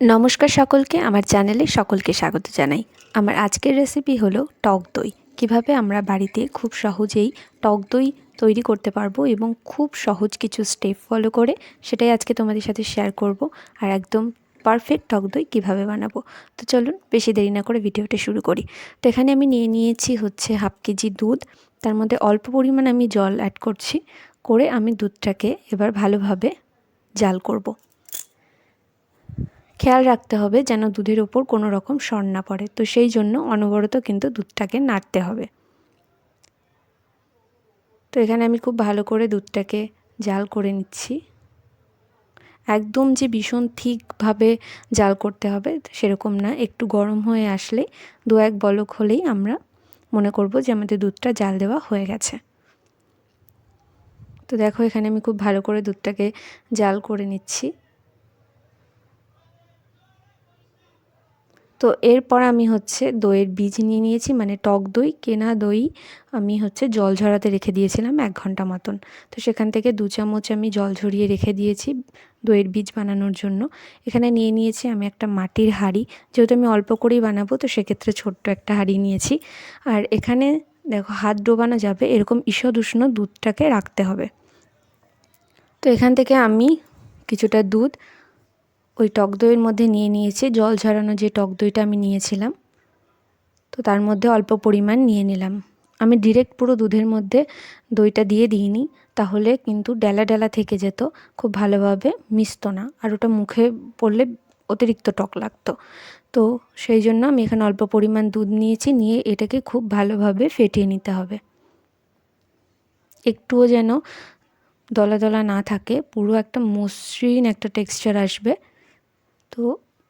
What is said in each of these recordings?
নমস্কার সকলকে, আমার চ্যানেলে সকলকে স্বাগত জানাই। আমার আজকের রেসিপি হলো টক দই। কীভাবে আমরা বাড়িতে খুব সহজেই টক দই তৈরি করতে পারব এবং খুব সহজ কিছু স্টেপ ফলো করে সেটাই আজকে তোমাদের সাথে শেয়ার করব আর একদম পারফেক্ট টক দই কীভাবে বানাবো। তো চলুন, বেশি দেরি না করে ভিডিওটা শুরু করি। তো এখানে আমি নিয়ে নিয়েছি হচ্ছে হাফ কেজি দুধ। তার মধ্যে অল্প পরিমাণ আমি জল অ্যাড করছি। করে আমি দুধটাকে এবার ভালোভাবে জাল করব। খেয়াল রাখতে হবে যেন দুধের ওপর কোনো রকম সর না পড়ে। তো সেই জন্য অনবরত কিন্তু দুধটাকে নাড়তে হবে। তো এখানে আমি খুব ভালো করে দুধটাকে জাল করে নিচ্ছি। একদম যে ভীষণ ঠিকভাবে জাল করতে হবে সেরকম না। একটু গরম হয়ে আসলে দু এক বলক হলেই আমরা মনে করব যে আমাদের দুধটা জাল দেওয়া হয়ে গেছে। তো দেখো এখানে আমি খুব ভালো করে দুধটাকে জাল করে নিচ্ছি। তো এরপর আমি হচ্ছে দইয়ের বীজ নিয়ে নিয়েছি মানে টক দই, কেনা দই আমি হচ্ছে জল ঝরাতে রেখে দিয়েছিলাম এক ঘণ্টা মতন। তো সেখান থেকে দু চামচ আমি জল ঝরিয়ে রেখে দিয়েছি দইয়ের বীজ বানানোর জন্য। এখানে নিয়ে নিয়েছি আমি একটা মাটির হাঁড়ি। যেহেতু আমি অল্প করেই বানাবো, তো সেক্ষেত্রে ছোট্ট একটা হাঁড়ি নিয়েছি। আর এখানে দেখো হাত ডোবানো যাবে, এরকম ঈষদ উষ্ণ দুধটাকে রাখতে হবে। তো এখান থেকে আমি কিছুটা দুধ ওই টক দইয়ের মধ্যে নিয়ে নিয়েছি। জল ঝরানো যে টক দইটা আমি নিয়েছিলাম, তো তার মধ্যে অল্প পরিমাণ নিয়ে নিলাম। আমি ডিরেক্ট পুরো দুধের মধ্যে দইটা দিয়ে দিইনি, তাহলে কিন্তু ডেলা ডেলা থেকে যেত, খুব ভালোভাবে মিশতো না। আর ওটা মুখে পড়লে অতিরিক্ত টক লাগতো। তো সেই জন্য আমি এখানে অল্প পরিমাণ দুধ নিয়েছি, নিয়ে এটাকে খুব ভালোভাবে ফেটিয়ে নিতে হবে। একটুও যেন দলা দলা না থাকে, পুরো একটা মসৃণ একটা টেক্সচার আসবে। তো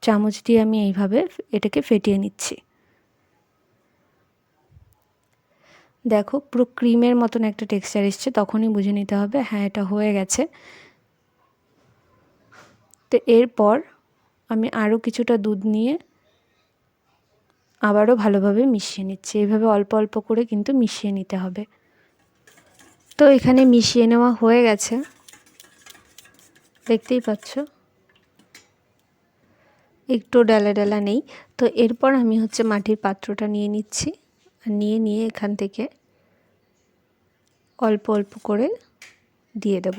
চামচ দিয়ে আমি এইভাবে এটাকে ফেটিয়ে নিচ্ছি। দেখো পুরো ক্রিমের মতন একটা টেক্সচার এসছে, তখনই বুঝে নিতে হবে হ্যাঁ এটা হয়ে গেছে। তো এরপর আমি আরও কিছুটা দুধ নিয়ে আবারও ভালোভাবে মিশিয়ে নিচ্ছি। এইভাবে অল্প অল্প করে কিন্তু মিশিয়ে নিতে হবে। তো এখানে মিশিয়ে নেওয়া হয়ে গেছে। দেখতেই পাচ্ছ? একটু ডালা ডালা নেই। তো এরপর আমি হচ্ছে মাটির পাত্রটা নিয়ে নিচ্ছি। আর নিয়ে নিয়ে এখান থেকে অল্প অল্প করে দিয়ে দেব।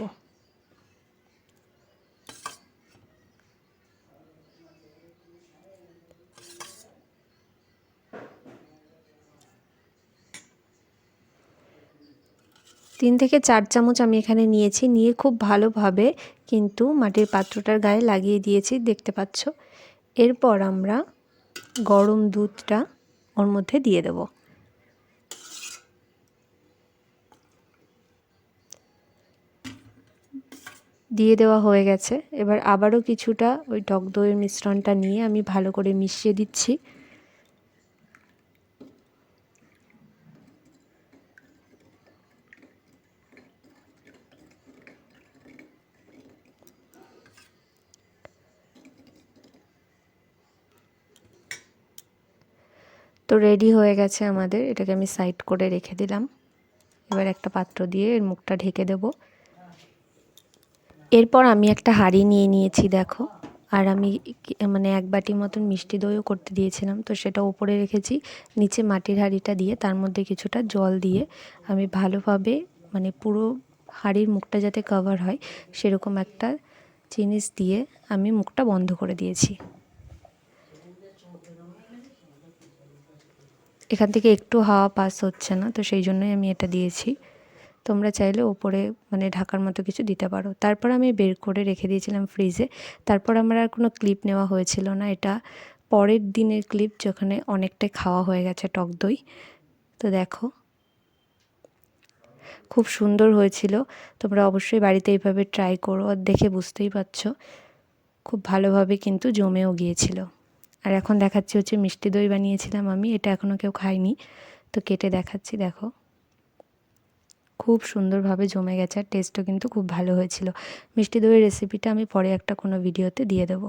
তিন থেকে চার চামচ আমি এখানে নিয়েছি। নিয়ে খুব ভালোভাবে কিন্তু মাটির পাত্রটার গায়ে লাগিয়ে দিয়েছি। দেখতে পাচ্ছ? এরপর আমরা গরম দুধটা ওর মধ্যে দিয়ে দেব। দিয়ে দেওয়া হয়ে গেছে। এবার আবারও কিছুটা ওই টক দইয়ের মিশ্রণটা নিয়ে আমি ভালো করে মিশিয়ে দিচ্ছি। তো রেডি হয়ে গেছে আমাদের। এটাকে আমি সাইড করে রেখে দিলাম। এবার একটা পাত্র দিয়ে এর মুখটা ঢেকে দেব। এরপর আমি একটা হাঁড়ি নিয়ে নিয়েছি, দেখো। আর আমি মানে এক বাটি মতন মিষ্টি দইও করতে দিয়েছিলাম। তো সেটা ওপরে রেখেছি, নিচে মাটির হাঁড়িটা দিয়ে, তার মধ্যে কিছুটা জল দিয়ে আমি ভালোভাবে মানে পুরো হাঁড়ির মুখটা যাতে কভার হয়, সেরকম একটা জিনিস দিয়ে আমি মুখটা বন্ধ করে দিয়েছি। এখান থেকে একটু হাওয়া পাস হচ্ছে না, তো সেই জন্যই আমি এটা দিয়েছি। তোমরা চাইলে ওপরে মানে ঢাকার মতো কিছু দিতে পারো। তারপর আমি বের করে রেখে দিয়েছিলাম ফ্রিজে তারপর আমার আর কোনো ক্লিপ নেওয়া হয়েছিল না। এটা পরের দিনের ক্লিপ যেখানে অনেকটাই খাওয়া হয়ে গেছে টক দই। তো দেখো। খুব সুন্দর হয়েছিল। তোমরা অবশ্যই বাড়িতে এইভাবে ট্রাই করো। আর দেখে বুঝতেই পারছ। খুব ভালোভাবে কিন্তু জমেও গিয়েছিল। আর এখন দেখাচ্ছি হচ্ছে মিষ্টি দই বানিয়েছিলাম আমি, এটা এখনও কেউ খায়নি। তো কেটে দেখাচ্ছি, দেখো। খুব সুন্দরভাবে জমে গেছে আর টেস্টও কিন্তু খুব ভালো হয়েছিল। মিষ্টি দইয়ের রেসিপিটা আমি পরে একটা কোনো ভিডিওতে দিয়ে দেবো।